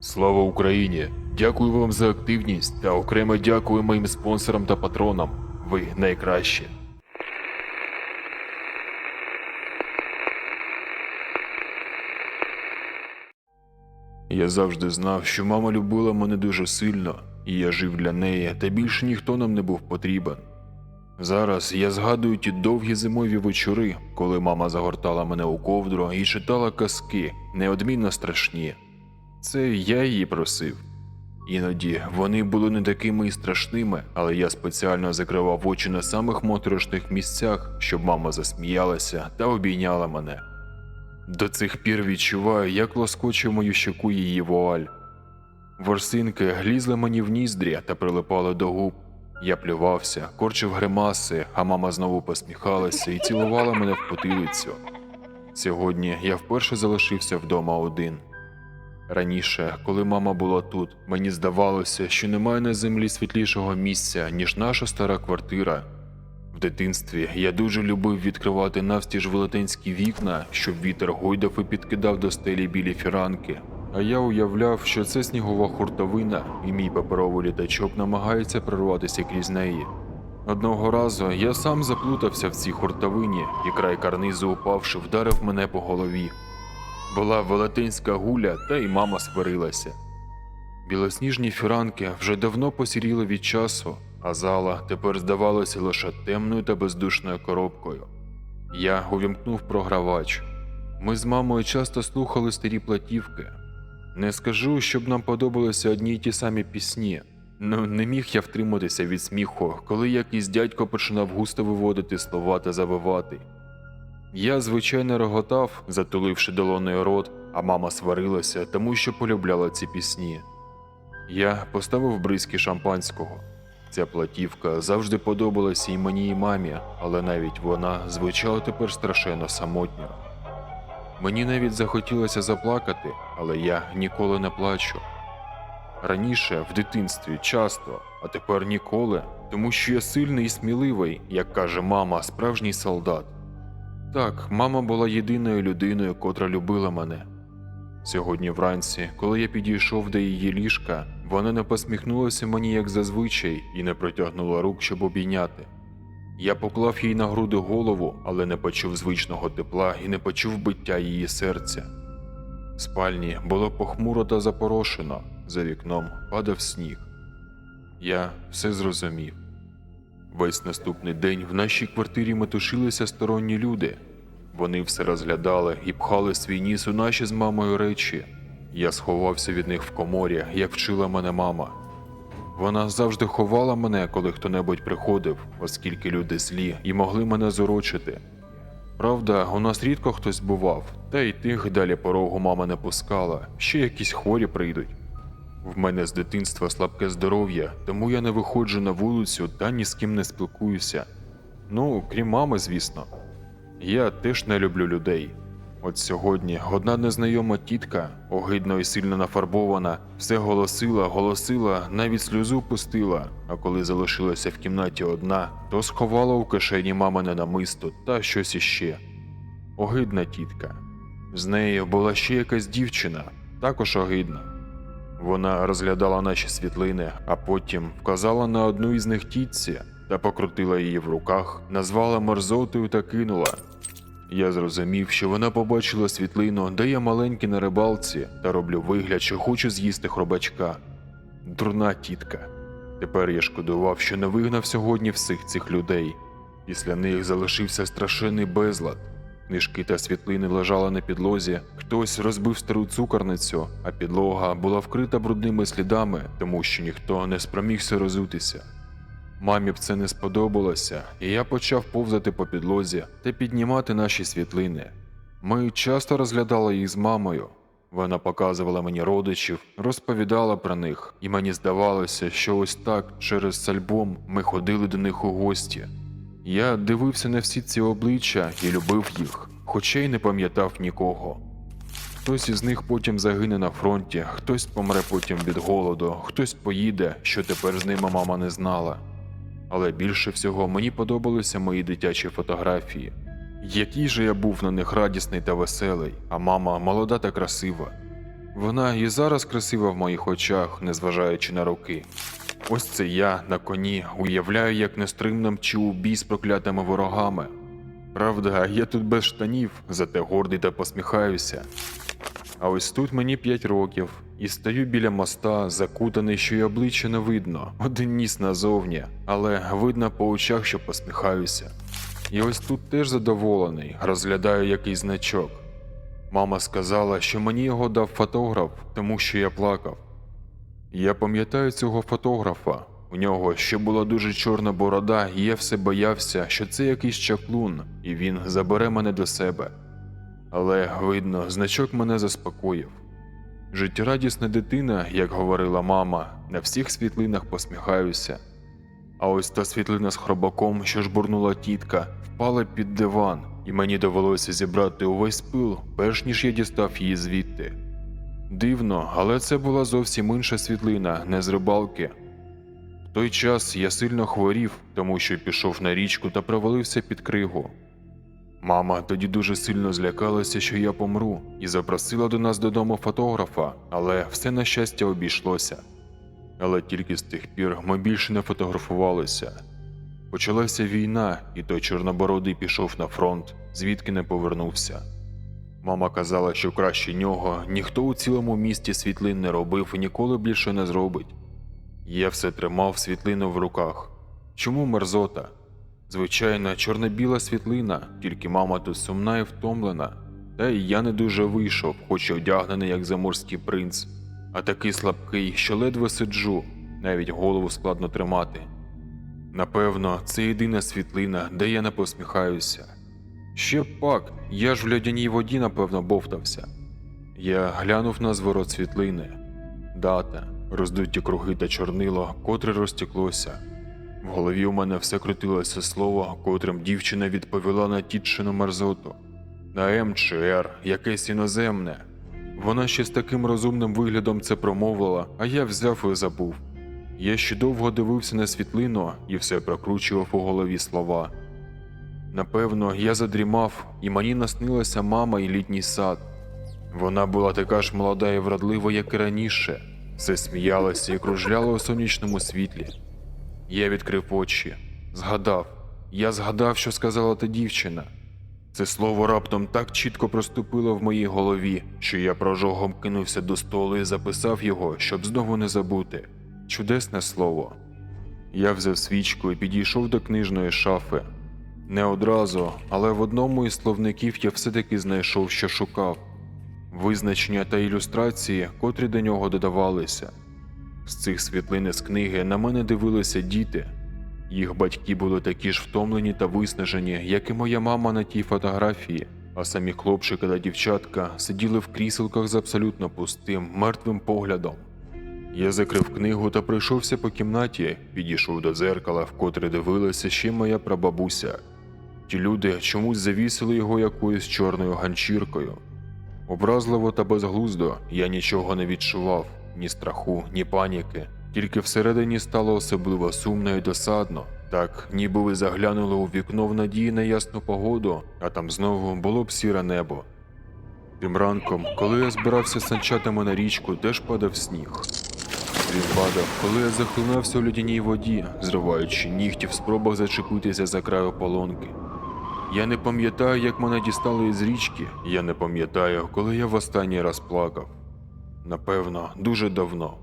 Слава Україні! Дякую вам за активність та окремо дякую моїм спонсорам та патронам. Ви найкращі. Я завжди знав, що мама любила мене дуже сильно, і я жив для неї, та більше ніхто нам не був потрібен. Зараз я згадую ті довгі зимові вечори, коли мама загортала мене у ковдру і читала казки, неодмінно страшні. Це я її просив. Іноді вони були не такими і страшними, але я спеціально закривав очі на самих моторошних місцях, щоб мама засміялася та обійняла мене. До цих пір відчуваю, як лоскоче мою щеку її вуаль. Ворсинки глізли мені в ніздрі та прилипали до губ. Я плювався, корчив гримаси, а мама знову посміхалася і цілувала мене в потилицю. Сьогодні я вперше залишився вдома один. Раніше, коли мама була тут, мені здавалося, що немає на землі світлішого місця, ніж наша стара квартира. В дитинстві я дуже любив відкривати навстіж велетенські вікна, щоб вітер гойдав і підкидав до стелі білі фіранки. А я уявляв, що це снігова хуртовина, і мій паперовий літачок намагається прорватися крізь неї. Одного разу я сам заплутався в цій хуртовині, і край карнизу упавши, вдарив мене по голові. Була велетенська гуля, та й мама сварилася. Білосніжні фіранки вже давно посіріли від часу, а зала тепер здавалася лише темною та бездушною коробкою. Я увімкнув програвач. Ми з мамою часто слухали старі платівки. Не скажу, щоб нам подобалися одні й ті самі пісні. Ну, не міг я втриматися від сміху, коли якийсь дядько починав густо виводити слова та завивати. Я, звичайно, реготав, затуливши долоною рот, а мама сварилася, тому що полюбляла ці пісні. Я поставив бризки шампанського. Ця платівка завжди подобалася і мені, і мамі, але навіть вона звучала тепер страшенно самотньо. Мені навіть захотілося заплакати, але я ніколи не плачу. Раніше в дитинстві часто, а тепер ніколи, тому що я сильний і сміливий, як каже мама, справжній солдат. Так, мама була єдиною людиною, котра любила мене. Сьогодні вранці, коли я підійшов до її ліжка, вона не посміхнулася мені як зазвичай і не протягнула рук, щоб обійняти. Я поклав їй на груди голову, але не почув звичного тепла і не почув биття її серця. В спальні було похмуро та запорошено, за вікном падав сніг. Я все зрозумів. Весь наступний день в нашій квартирі метушилися сторонні люди. Вони все розглядали і пхали свій ніс у наші з мамою речі. Я сховався від них в коморі, як вчила мене мама. Вона завжди ховала мене, коли хто-небудь приходив, оскільки люди злі і могли мене зорочити. Правда, у нас рідко хтось бував, та й тих далі порогу мама не пускала, ще якісь хворі прийдуть. В мене з дитинства слабке здоров'я, тому я не виходжу на вулицю та ні з ким не спілкуюся. Ну, крім мами, звісно. Я теж не люблю людей. От сьогодні одна незнайома тітка, огидно і сильно нафарбована, все голосила, голосила, навіть сльозу пустила, а коли залишилася в кімнаті одна, то сховала у кишені мамине намисто та щось іще. Огидна тітка. З нею була ще якась дівчина, також огидна. Вона розглядала наші світлини, а потім вказала на одну із них тітці та покрутила її в руках, назвала мерзотою та кинула. Я зрозумів, що вона побачила світлину, де я маленький на рибалці, та роблю вигляд, що хочу з'їсти хробачка. Дурна тітка. Тепер я шкодував, що не вигнав сьогодні всіх цих людей. Після них залишився страшенний безлад. Книжки та світлини лежали на підлозі, хтось розбив стару цукорницю, а підлога була вкрита брудними слідами, тому що ніхто не спромігся розутися. Мамі б це не сподобалося, і я почав повзати по підлозі та піднімати наші світлини. Ми часто розглядали їх з мамою. Вона показувала мені родичів, розповідала про них, і мені здавалося, що ось так через альбом ми ходили до них у гості. Я дивився на всі ці обличчя і любив їх, хоча й не пам'ятав нікого. Хтось із них потім загине на фронті, хтось помре потім від голоду, хтось поїде, що тепер з ними мама не знала. Але більше всього мені подобалися мої дитячі фотографії. Який же я був на них радісний та веселий, а мама молода та красива. Вона і зараз красива в моїх очах, незважаючи на роки. Ось це я на коні уявляю, як нестримно мчу у бій з проклятими ворогами. Правда, я тут без штанів, зате гордий та посміхаюся. А ось тут мені 5 років, і стою біля моста, закутаний, що й обличчя не видно, один ніс назовні, але видно по очах, що посміхаюся. І ось тут теж задоволений, розглядаю якийсь значок. Мама сказала, що мені його дав фотограф, тому що я плакав. Я пам'ятаю цього фотографа. У нього ще була дуже чорна борода, і я все боявся, що це якийсь чаклун, і він забере мене до себе. Але, видно, значок мене заспокоїв. Життєрадісна дитина, як говорила мама, на всіх світлинах посміхаюся. А ось та світлина з хробаком, що жбурнула тітка, впала під диван, і мені довелося зібрати увесь пил, перш ніж я дістав її звідти. Дивно, але це була зовсім інша світлина, не з рибалки. В той час я сильно хворів, тому що пішов на річку та провалився під кригу. Мама тоді дуже сильно злякалася, що я помру, і запросила до нас додому фотографа, але все на щастя обійшлося. Але тільки з тих пір ми більше не фотографувалися. Почалася війна, і той чорнобородий пішов на фронт, звідки не повернувся. Мама казала, що краще нього ніхто у цілому місті світлин не робив і ніколи більше не зробить. Я все тримав світлину в руках. Чому мерзота? Звичайно, чорно-біла світлина, тільки мама тут сумна і втомлена. Та й я не дуже вийшов, хоч і одягнений як заморський принц, а такий слабкий, що ледве сиджу, навіть голову складно тримати. Напевно, це єдина світлина, де я не посміхаюся. Ще пак, я ж в льодяній воді, напевно, бовтався. Я глянув на зворот світлини. Дата, роздуті круги та чорнило, котре розтеклося. В голові у мене все крутилося слово, котрим дівчина відповіла на тітчину мерзоту. На М чи Р, якесь іноземне. Вона ще з таким розумним виглядом це промовила, а я взяв і забув. Я ще довго дивився на світлину і все прокручував у голові слова. Напевно, я задрімав, і мені наснилася мама і літній сад. Вона була така ж молода і вродлива, як і раніше, все сміялася і кружляла у сонячному світлі. Я відкрив очі, згадав. Я згадав, що сказала та дівчина. Це слово раптом так чітко проступило в моїй голові, що я прожогом кинувся до столу і записав його, щоб знову не забути. Чудесне слово. Я взяв свічку і підійшов до книжної шафи. Не одразу, але в одному із словників я все-таки знайшов, що шукав визначення та ілюстрації, котрі до нього додавалися. З цих світлин з книги на мене дивилися діти. Їх батьки були такі ж втомлені та виснажені, як і моя мама на тій фотографії, а самі хлопчики та дівчатка сиділи в кріселках з абсолютно пустим, мертвим поглядом. Я закрив книгу та пройшовся по кімнаті, підійшов до дзеркала, в котре дивилася ще моя прабабуся. Ті люди чомусь завісили його якоюсь чорною ганчіркою. Образливо та безглуздо я нічого не відчував, ні страху, ні паніки, тільки всередині стало особливо сумно і досадно, так ніби ви заглянули у вікно в надії на ясну погоду, а там знову було б сіре небо. Тим ранком, коли я збирався санчатами на річку, теж падав сніг. Він падав, коли я захлинався у льодяній воді, зриваючи нігті в спробах зачепитися за край ополонки. Я не пам'ятаю, як мене дістали із річки, я не пам'ятаю, коли я в останній раз плакав. Напевно, дуже давно.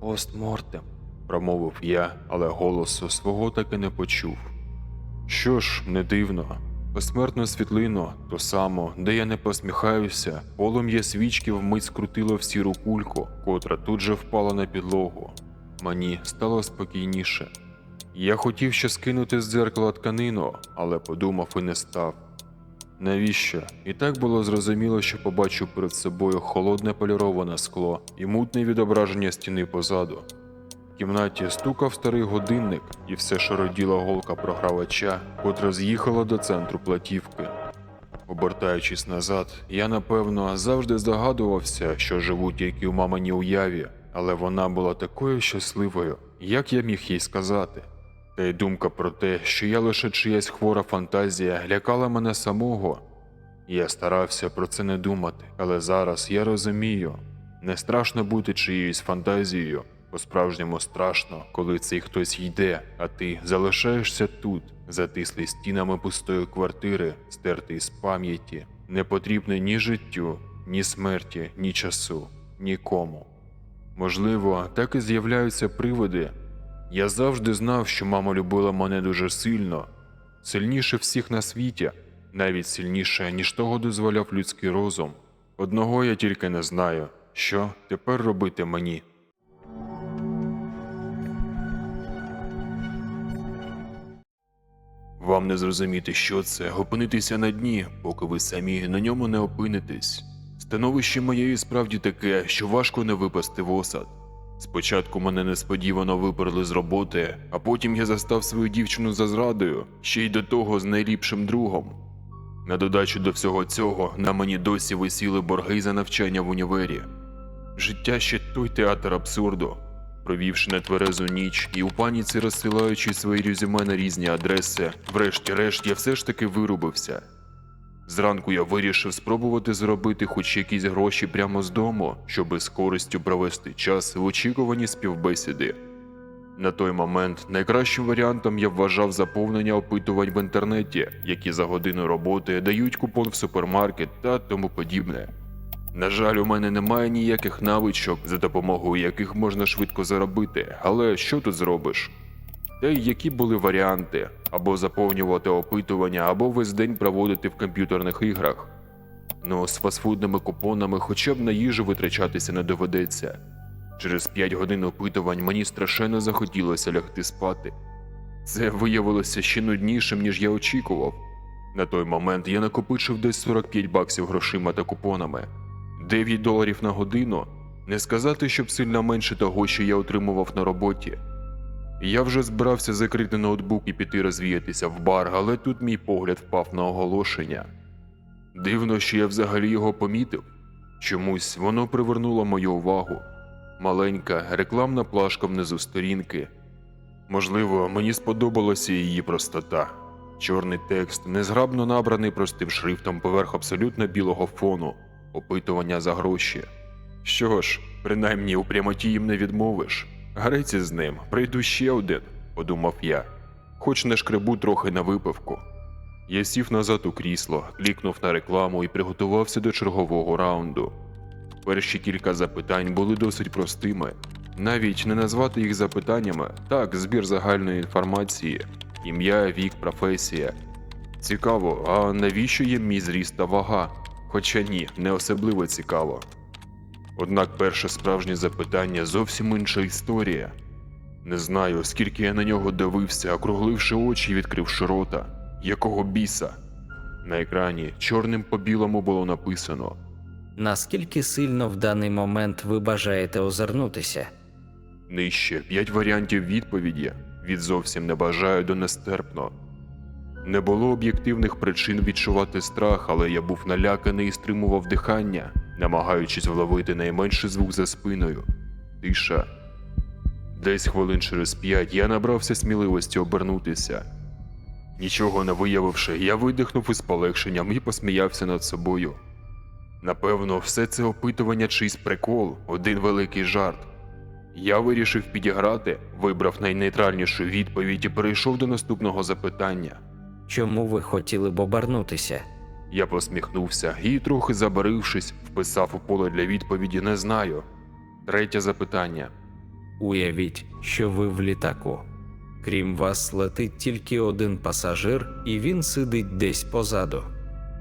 Постмортем, промовив я, але голосу свого таки не почув. Що ж, не дивно. Посмертну світлину, ту саму, де я не посміхаюся, полум'я свічки вмить скрутило в сіру кульку, котра тут же впала на підлогу. Мені стало спокійніше. Я хотів ще скинути з дзеркала тканину, але подумав і не став. Навіщо? І так було зрозуміло, що побачу перед собою холодне поліроване скло і мутне відображення стіни позаду. В кімнаті стукав старий годинник, і все шароділа голка програвача, котра з'їхала до центру платівки. Обертаючись назад, я напевно завжди здогадувався, що живу тільки у маминій уяві, але вона була такою щасливою, як я міг їй сказати. Та й думка про те, що я лише чиясь хвора фантазія, лякала мене самого. Я старався про це не думати, але зараз я розумію. Не страшно бути чиєюсь фантазією, по-справжньому страшно, коли цей хтось йде, а ти залишаєшся тут, затислий стінами пустої квартири, стертий з пам'яті, не потрібне ні життю, ні смерті, ні часу, нікому. Можливо, так і з'являються привиди. Я завжди знав, що мама любила мене дуже сильно, сильніше всіх на світі, навіть сильніше, ніж того дозволяв людський розум. Одного я тільки не знаю, що тепер робити мені. Вам не зрозуміти, що це опинитися на дні, поки ви самі на ньому не опинитесь. Становище моє і справді таке, що важко не випасти в осад. Спочатку мене несподівано виперли з роботи, а потім я застав свою дівчину за зрадою, ще й до того з найліпшим другом. На додачу до всього цього на мені досі висіли борги за навчання в універі. Життя ще той театр абсурду. Провівши нетверезу ніч і у паніці розсилаючи свої резюме на різні адреси, врешті-решт я все ж таки вирубився. Зранку я вирішив спробувати заробити хоч якісь гроші прямо з дому, щоби з користю провести час в очікуванні співбесіди. На той момент найкращим варіантом я вважав заповнення опитувань в інтернеті, які за годину роботи дають купон в супермаркет та тому подібне. На жаль, у мене немає ніяких навичок, за допомогою яких можна швидко заробити, але що тут зробиш? Й які були варіанти або заповнювати опитування, або весь день проводити в комп'ютерних іграх. Ну, з фастфудними купонами хоча б на їжу витрачатися не доведеться. Через 5 годин опитувань мені страшенно захотілося лягти спати. Це виявилося ще нуднішим, ніж я очікував. На той момент я накопичив десь 45 баксів грошима та купонами. 9 доларів на годину не сказати, щоб сильно менше того, що я отримував на роботі. Я вже збирався закрити ноутбук і піти розвіятися в бар, але тут мій погляд впав на оголошення. Дивно, що я взагалі його помітив. Чомусь воно привернуло мою увагу. Маленька рекламна плашка внизу сторінки. Можливо, мені сподобалася її простота. Чорний текст, незграбно набраний простим шрифтом поверх абсолютно білого фону, опитування за гроші. Що ж, принаймні у прямоті їм не відмовиш. Греці з ним, прийду ще один, подумав я, хоч не шкребу трохи на випивку. Я сів назад у крісло, клікнув на рекламу і приготувався до чергового раунду. Перші кілька запитань були досить простими. Навіть не назвати їх запитаннями, так, збір загальної інформації, ім'я, вік, професія. Цікаво, а навіщо є мій зріст та вага? Хоча ні, не особливо цікаво. Однак перше справжнє запитання зовсім інша історія. Не знаю, скільки я на нього дивився, округливши очі і відкривши рота. Якого біса? На екрані чорним по білому було написано Наскільки сильно в даний момент ви бажаєте озирнутися? нижче п'ять варіантів відповіді від зовсім не бажаю до нестерпно. Не було об'єктивних причин відчувати страх, але я був наляканий і стримував дихання, намагаючись вловити найменший звук за спиною. Тиша. Десь хвилин через п'ять я набрався сміливості обернутися. Нічого не виявивши, я видихнув із полегшенням і посміявся над собою. Напевно, все це опитування чийсь прикол, один великий жарт. Я вирішив підіграти, вибрав найнейтральнішу відповідь і перейшов до наступного запитання. Чому ви хотіли б обернутися? Я посміхнувся і, трохи забарившись, вписав у поле для відповіді не знаю. Третє запитання. Уявіть, що ви в літаку. Крім вас, летить тільки один пасажир, і він сидить десь позаду.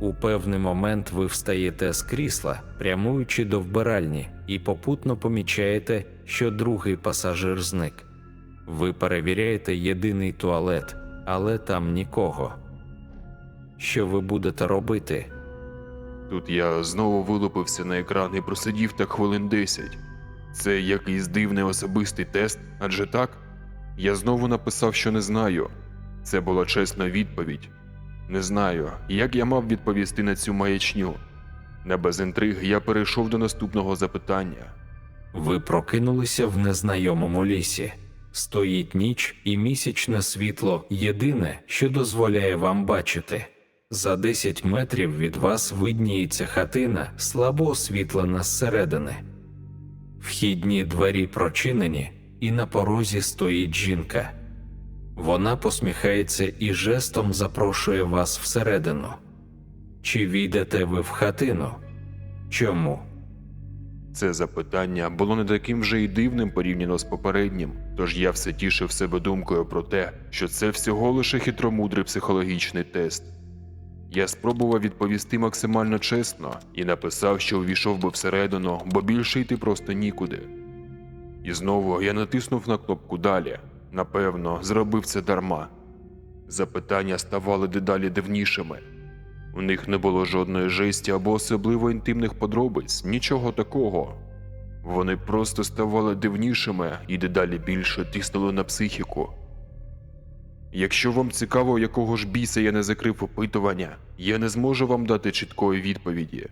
У певний момент ви встаєте з крісла, прямуючи до вбиральні, і попутно помічаєте, що другий пасажир зник. Ви перевіряєте єдиний туалет, але там нікого. Що ви будете робити? Тут я знову вилупився на екран і просидів так хвилин 10. Це якийсь дивний особистий тест, адже так? Я знову написав, що не знаю. Це була чесна відповідь. Не знаю, як я мав відповісти на цю маячню. Не без інтриг я перейшов до наступного запитання. Ви прокинулися в незнайомому лісі. Стоїть ніч, і місячне світло єдине, що дозволяє вам бачити. За 10 метрів від вас видніється хатина, слабо освітлена зсередини. Вхідні двері прочинені, і на порозі стоїть жінка. Вона посміхається і жестом запрошує вас всередину. Чи війдете ви в хатину? Чому? Це запитання було не таким вже й дивним порівняно з попереднім, тож я все тішив себе думкою про те, що це всього лише хитромудрий психологічний тест. Я спробував відповісти максимально чесно і написав, що увійшов би всередину, бо більше йти просто нікуди. І знову я натиснув на кнопку далі. Напевно, зробив це дарма. Запитання ставали дедалі дивнішими. У них не було жодної жесті або особливо інтимних подробиць, нічого такого. Вони просто ставали дивнішими і дедалі більше тиснули на психіку. Якщо вам цікаво, якого ж біса я не закрив опитування, я не зможу вам дати чіткої відповіді.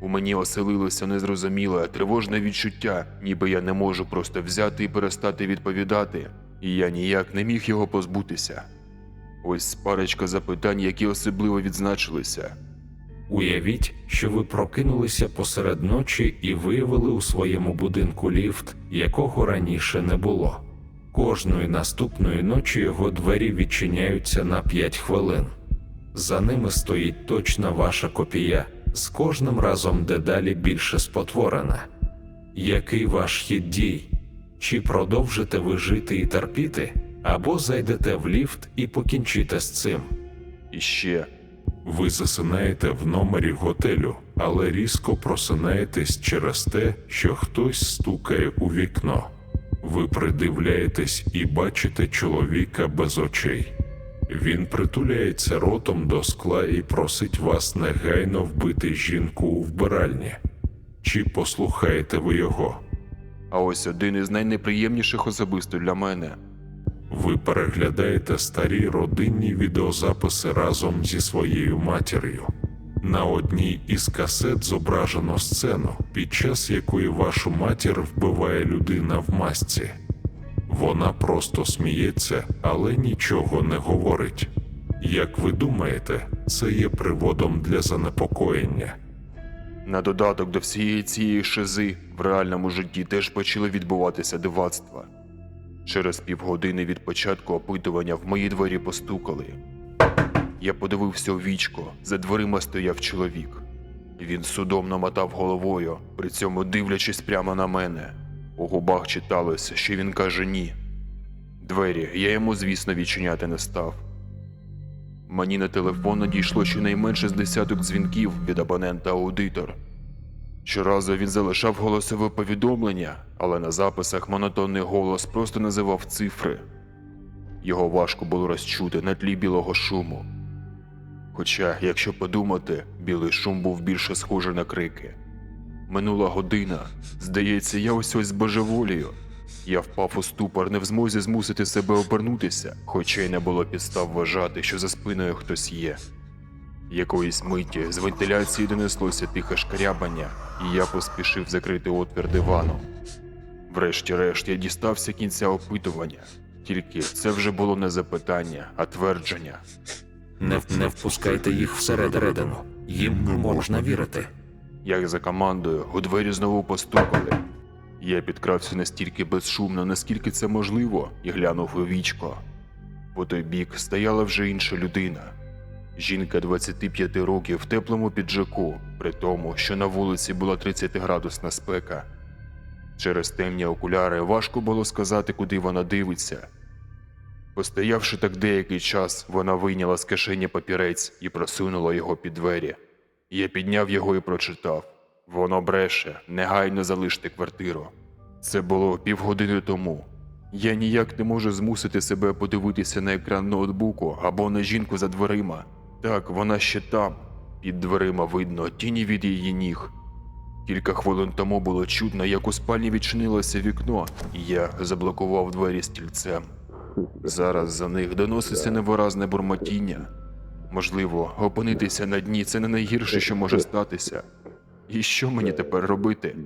У мені оселилося незрозуміле, тривожне відчуття, ніби я не можу просто взяти і перестати відповідати, і я ніяк не міг його позбутися. Ось парочка запитань, які особливо відзначилися. Уявіть, що ви прокинулися посеред ночі і виявили у своєму будинку ліфт, якого раніше не було. Кожної наступної ночі його двері відчиняються на 5 хвилин. За ними стоїть точна ваша копія, з кожним разом дедалі більше спотворена. Який ваш хід дій? Чи продовжите ви жити і терпіти, або зайдете в ліфт і покінчите з цим? І ще Ви засинаєте в номері готелю, але різко просинаєтесь через те, що хтось стукає у вікно. Ви придивляєтесь і бачите чоловіка без очей. Він притуляється ротом до скла і просить вас негайно вбити жінку у вбиральні. Чи послухаєте ви його? А ось один із найнеприємніших особисто для мене. Ви переглядаєте старі родинні відеозаписи разом зі своєю матір'ю. На одній із касет зображено сцену, під час якої вашу матір вбиває людина в масці. Вона просто сміється, але нічого не говорить. Як ви думаєте, це є приводом для занепокоєння? На додаток до всієї цієї шизи в реальному житті теж почали відбуватися дивацтва. Через півгодини від початку опитування в мої двері постукали. Я подивився у вічко, за дверима стояв чоловік. Він судом намотав головою, при цьому дивлячись прямо на мене. У губах читалося, що він каже ні. Двері я йому, звісно, відчиняти не став. Мені на телефон надійшло щонайменше з десяток дзвінків від абонента аудитор. Щоразу він залишав голосове повідомлення, але на записах монотонний голос просто називав цифри. Його важко було розчути на тлі білого шуму. Хоча, якщо подумати, білий шум був більше схожий на крики. Минула година. Здається, я ось ось збожеволію. Я впав у ступор, не в змозі змусити себе обернутися, хоча й не було підстав вважати, що за спиною хтось є. Якоїсь миті з вентиляції донеслося тихе шкрябання, і я поспішив закрити отвір диваном. Врешті-решт я дістався кінця опитування, тільки це вже було не запитання, а твердження. Не, не впускайте їх всередину. Їм не можна вірити. Як за командою, у двері знову постукали. Я підкрався настільки безшумно, наскільки це можливо, і глянув у вічко. По той бік стояла вже інша людина. Жінка 25 років в теплому піджаку, при тому, що на вулиці була 30-градусна спека. Через темні окуляри важко було сказати, куди вона дивиться. Постоявши так деякий час, вона вийняла з кишені папірець і просунула його під двері. Я підняв його і прочитав. Воно бреше, негайно залиште квартиру. Це було півгодини тому. Я ніяк не можу змусити себе подивитися на екран ноутбуку або на жінку за дверима. Так, вона ще там. Під дверима видно тіні від її ніг. Кілька хвилин тому було чутно, як у спальні відчинилося вікно, і я заблокував двері стільцем. Зараз за них доноситься невиразне бурмотіння. Можливо, опинитися на дні це не найгірше, що може статися. І що мені тепер робити?